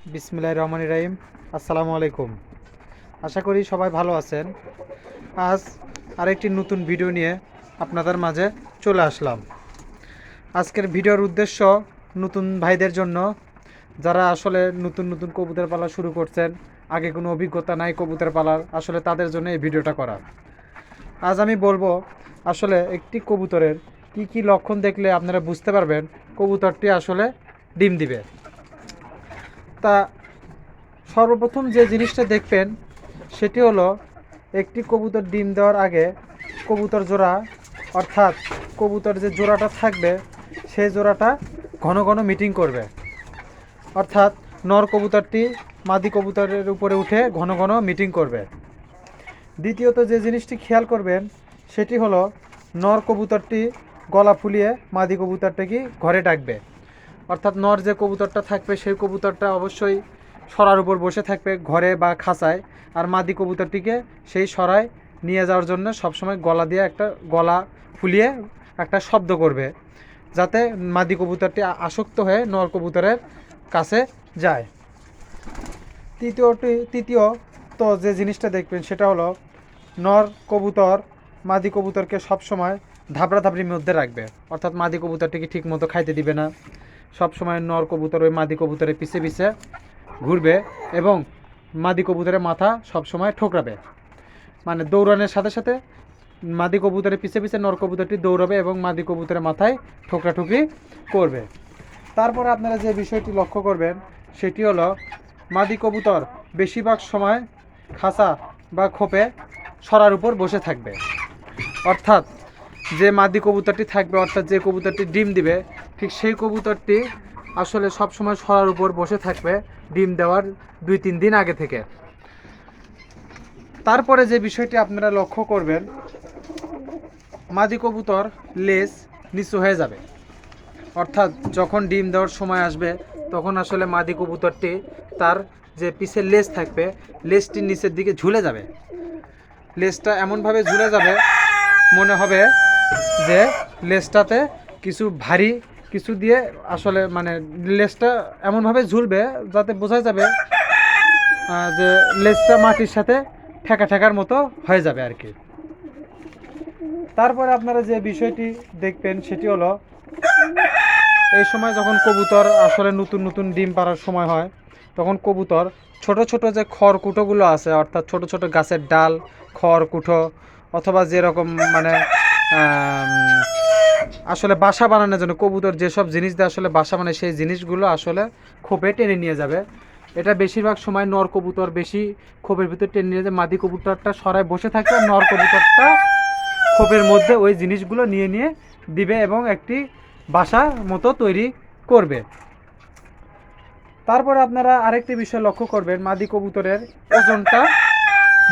বিসমিল্লাহ রহমান রাহিম। আসসালামু আলাইকুম। আশা করি সবাই ভালো আছেন। আজ আরেকটি নতুন ভিডিও নিয়ে আপনাদের মাঝে চলে আসলাম। আজকের ভিডিওর উদ্দেশ্য নতুন ভাইদের জন্য, যারা আসলে নতুন নতুন কবুতর পালা শুরু করছেন, আগে কোনো অভিজ্ঞতা নাই কবুতর পালার, আসলে তাদের জন্য এই ভিডিওটা করা। আজ আমি বলব, আসলে একটি কবুতরের কি কি লক্ষণ দেখলে আপনারা বুঝতে পারবেন কবুতরটি আসলে ডিম দিবে। তা সর্বপ্রথম যে জিনিসটা দেখবেন, সেটি হলো একটি কবুতর ডিম দেওয়ার আগে কবুতর জোড়া, অর্থাৎ কবুতর যে জোড়াটা থাকবে সেই জোড়াটা ঘন ঘন মিটিং করবে। অর্থাৎ নর কবুতরটি মাদি কবুতরের উপরে উঠে ঘন ঘন মিটিং করবে। দ্বিতীয়ত যে জিনিসটি খেয়াল করবেন, সেটি হলো নর কবুতরটি গলা ফুলিয়ে মাদি কবুতরটাকে ঘরে ডাকবে। অর্থাৎ নর যে কবুতরটা থাকবে, সেই কবুতরটা অবশ্যই সরার উপর বসে থাকবে ঘরে বা খাঁচায়। আর মাদি কবুতরটিকে সেই সরায় নিয়ে যাওয়ার জন্য সবসময় গলা দিয়ে একটা গলা ফুলিয়ে একটা শব্দ করবে, যাতে মাদি কবুতরটি আসক্ত হয়ে নর কবুতরের কাছে যায়। তৃতীয়টি তৃতীয় তো যে জিনিসটা দেখবেন সেটা হলো, নর কবুতর মাদি কবুতরকে সবসময় ধাবড়া ধাবড়ির মধ্যে রাখবে। অর্থাৎ মাদি কবুতরটিকে ঠিক মতো খাইতে দিবে না। সবসময় নর কবুতর ওই মাদি কবুতরের পিছে পিছে ঘুরবে এবং মাদি কবুতরের মাথা সবসময় ঠোকরাবে। মানে দৌড়ানোর সাথে সাথে মাদি কবুতরের পিছে পিছে নর কবুতরটি দৌড়াবে এবং মাদি কবুতরের মাথায় ঠোকরাঠুকরি করবে। তারপরে আপনারা যে বিষয়টি লক্ষ্য করবেন, সেটি হলো মাদি কবুতর বেশিরভাগ সময় খাঁচা বা খোপে সরার উপর বসে থাকবে। অর্থাৎ যে মাদি কবুতরটি থাকবে, অর্থাৎ যে কবুতরটি ডিম দিবে ঠিক সেই কবুতরটি আসলে সব সময় সরার উপর বসে থাকবে, ডিম দেওয়ার দুই তিন দিন আগে থেকে। তারপরে যে বিষয়টি আপনারা লক্ষ্য করবেন মাদি কবুতর লেজ নিচু হয়ে যাবে। অর্থাৎ যখন ডিম দেওয়ার সময় আসবে, তখন আসলে মাদি কবুতরটি তার যে পিছের লেজ থাকবে, লেজটির নিচের দিকে ঝুলে যাবে। লেজটা এমনভাবে ঝুলে যাবে, মনে হবে যে লেজটাতে কিছু ভারী কিছু দিয়ে আসলে মানে লেজটা এমনভাবে ঝুলবে যাতে বোঝা যাবে যে লেজটা মাটির সাথে ঠেকা ঠেকার মতো হয়ে যাবে আর কি। তারপরে আপনারা যে বিষয়টি দেখবেন সেটি হলো, এই সময় যখন কবুতর আসলে নতুন নতুন ডিম পাড়ার সময় হয়, তখন কবুতর ছোট ছোট যে খড়কুটোগুলো আছে, অর্থাৎ ছোট ছোট গাছের ডাল, খড়কুটো অথবা যেরকম মানে আসলে বাসা বানানোর জন্য কবুতর যেসব জিনিস দিয়ে, আসলে বাসা বানায় সেই জিনিসগুলো আসলে খোপে টেনে নিয়ে যাবে। এটা বেশিরভাগ সময় নর কবুতর বেশি খোপের ভিতর টেনে নিয়ে যায়। মাদি কবুতরটা সরায় বসে থাকে আর নর কবুতরটা খোপের মধ্যে ওই জিনিসগুলো নিয়ে নিয়ে দিবে এবং একটি বাসা মতো তৈরি করবে। তারপরে আপনারা আরেকটি বিষয় লক্ষ্য করবেন, মাদি কবুতরের ওজনটা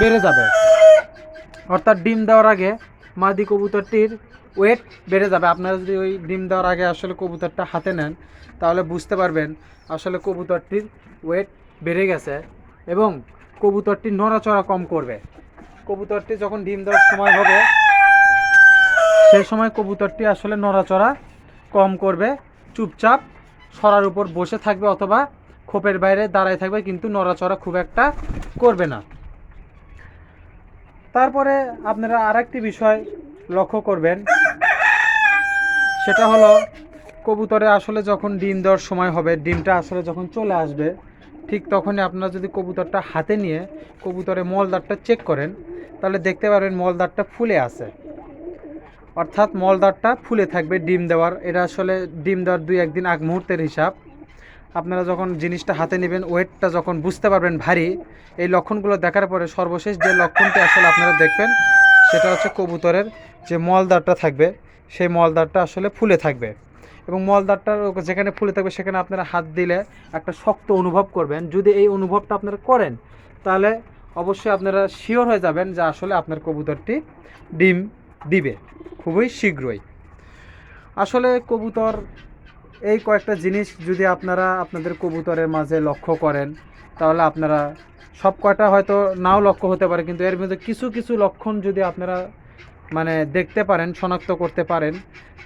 বেড়ে যাবে। অর্থাৎ ডিম দেওয়ার আগে মাদি কবুতরটির ওয়েট বেড়ে যাবে। আপনারা যদি ওই ডিম দেওয়ার আগে আসলে কবুতরটা হাতে নেন, তাহলে বুঝতে পারবেন আসলে কবুতরটির ওয়েট বেড়ে গেছে এবং কবুতরটি নড়াচড়া কম করবে। কবুতরটি যখন ডিম দেওয়ার সময় হবে, সেই সময় কবুতরটি আসলে নড়াচড়া কম করবে, চুপচাপ সরার উপর বসে থাকবে অথবা খোপের বাইরে দাঁড়ায় থাকবে, কিন্তু নড়াচড়া খুব একটা করবে না। তারপরে আপনারা আরেকটি বিষয় লক্ষ্য করবেন সেটা হলো কবুতরে আসলে যখন ডিম দেওয়ার সময় হবে, ডিমটা আসলে যখন চলে আসবে, ঠিক তখনই আপনারা যদি কবুতরটা হাতে নিয়ে কবুতরের মলদারটা চেক করেন, তাহলে দেখতে পারবেন মলদারটা ফুলে আছে। অর্থাৎ মলদারটা ফুলে থাকবে ডিম দেওয়ার। এটা আসলে ডিম দেওয়ার দুই একদিন আগ মুহূর্তের হিসাব। আপনারা যখন জিনিসটা হাতে নেবেন, ওয়েটটা যখন বুঝতে পারবেন ভারী, এই লক্ষণগুলো দেখার পরে সর্বশেষ যে লক্ষণটি আসলে আপনারা দেখবেন, সেটা হচ্ছে কবুতরের যে মলদারটা থাকবে সেই মলদারটা আসলে ফুলে থাকবে। এবং মলদারটার যেখানে ফুলে থাকবে সেখানে আপনারা হাত দিলে একটা শক্ত অনুভব করবেন। যদি এই অনুভবটা আপনারা করেন, তাহলে অবশ্যই আপনারা শিওর হয়ে যাবেন যে আসলে আপনার কবুতরটি ডিম দিবে খুবই শীঘ্রই। আসলে কবুতর, এই কয়েকটা জিনিস যদি আপনারা আপনাদের কবুতরের মাঝে লক্ষ্য করেন, তাহলে আপনারা সব কয়টা হয়তো নাও লক্ষ্য হতে পারে, কিন্তু এর মধ্যে কিছু কিছু লক্ষণ যদি আপনারা মানে দেখতে পারেন, শনাক্ত করতে পারেন।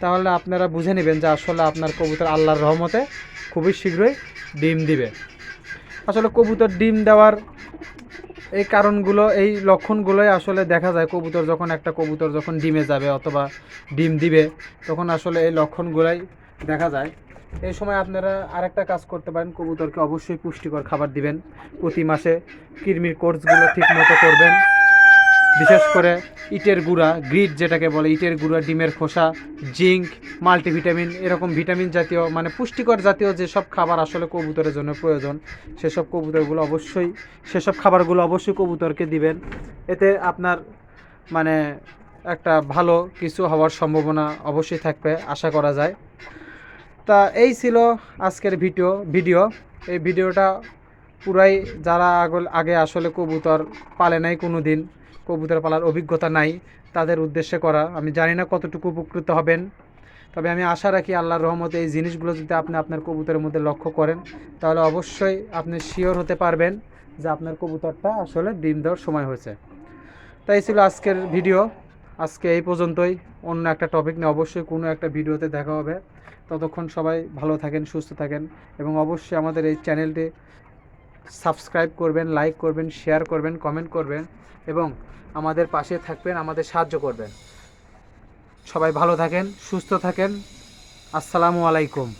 তাহলে আপনারা বুঝে নেবেন যে আসলে আপনার কবুতর আল্লাহর রহমতে খুবই শীঘ্রই ডিম দিবে। আসলে কবুতর ডিম দেওয়ার এই কারণগুলো, এই লক্ষণগুলোই আসলে দেখা যায় কবুতর যখন একটা কবুতর যখন ডিমে যাবে অথবা ডিম দিবে, তখন আসলে এই লক্ষণগুলোই দেখা যায়। এই সময় আপনারা আরেকটা কাজ করতে পারেন, কবুতরকে অবশ্যই পুষ্টিকর খাবার দিবেন। প্রতি মাসে কৃমির কোর্সগুলো ঠিক মতো করবেন। বিশেষ করে ইটের গুঁড়া গ্রিড যেটাকে বলে, ইটের গুঁড়া, ডিমের খোসা, জিঙ্ক, মাল্টিভিটামিন, এরকম ভিটামিন জাতীয় মানে পুষ্টিকর জাতীয় যেসব খাবার আসলে কবুতরের জন্য প্রয়োজন, সেসব কবুতরগুলো অবশ্যই, সেসব খাবারগুলো অবশ্যই কবুতরকে দিবেন। এতে আপনার মানে একটা ভালো কিছু হওয়ার সম্ভাবনা অবশ্যই থাকবে, আশা করা যায়। তা এই ছিল আজকের ভিডিও ভিডিও। এই ভিডিওটা পুরাই যারা আগে আসলে কবুতর পালে নাই কোনো দিন কবুতর পালার অভিজ্ঞতা নাই, তাদের উদ্দেশ্যে করা। আমি জানি না কতটুকু উপকৃত হবেন, তবে আমি আশা রাখি আল্লাহর রহমতে এই জিনিসগুলো যদি আপনি আপনার কবুতরের মধ্যে লক্ষ্য করেন, তাহলে অবশ্যই আপনি শিওর হতে পারবেন যে আপনার কবুতরটা আসলে ডিম দেওয়ার সময় হয়েছে। তাই ছিল আজকের ভিডিও। আজকে এই পর্যন্তই। অন্য একটা টপিক নিয়ে অবশ্যই কোনো একটা ভিডিওতে দেখা হবে। ততক্ষণ সবাই ভালো থাকেন, সুস্থ থাকেন এবং অবশ্যই আমাদের এই চ্যানেলটি সাবস্ক্রাইব করবেন, লাইক করবেন, শেয়ার করবেন, কমেন্ট করবেন এবং আমাদের পাশে থাকবেন, আমাদের সাহায্য করবেন। সবাই ভালো থাকেন, সুস্থ থাকেন। আসসালামু আলাইকুম।